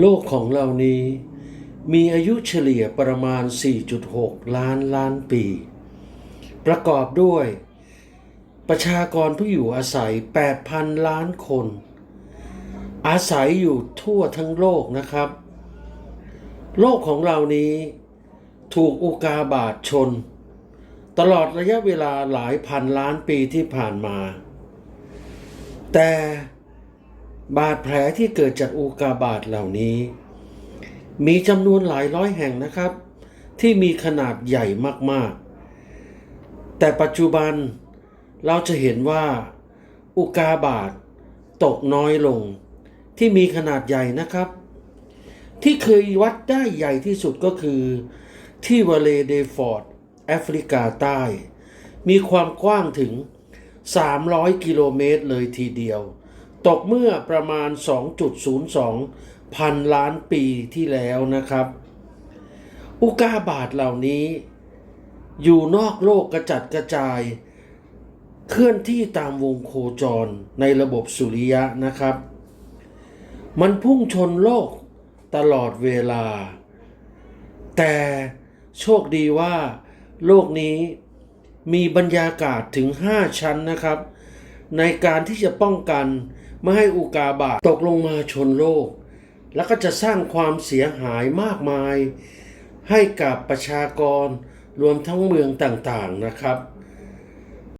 โลกของเรานี้มีอายุเฉลี่ยประมาณ 4.6 ล้านล้านปี ประกอบด้วย ประชากรผู้อยู่อาศัย 8,000 ล้านคน อาศัยอยู่ทั่วทั้งโลกนะครับ โลกของเรานี้ถูกอุกาบาตชน ตลอดระยะเวลาหลายพันล้านปีที่ผ่านมา แต่ บาดแผลที่เกิดจากอุกาบาตเหล่านี้ มีจำนวนหลายร้อยแห่งนะครับ ที่มีขนาดใหญ่มากๆ แต่ปัจจุบันเราจะเห็นว่าอุกาบาตตกน้อยลง ที่มีขนาดใหญ่นะครับ ที่เคยวัดได้ใหญ่ที่สุดก็คือ ที่วาเลเดฟอร์ดแอฟริกาใต้ มีความกว้างถึง 300 กิโลเมตรเลยทีเดียว ตกเมื่อประมาณ 2.02 พันล้านปีที่แล้วนะครับ อุกาบาตเหล่านี้ อยู่นอกโลกกระจัดกระจาย เคลื่อนที่ตามวงโคจรในระบบสุริยะนะครับ มันพุ่งชนโลกตลอดเวลา แต่โชคดีว่า โลกนี้มีบรรยากาศถึง 5 ชั้นนะครับ ในการที่จะป้องกัน ไม่ให้อุกาบาตตกลงมาชนโลก แล้วก็จะสร้างความเสียหายมากมาย ให้กับประชากรรวมทั้งเมืองต่างๆนะครับ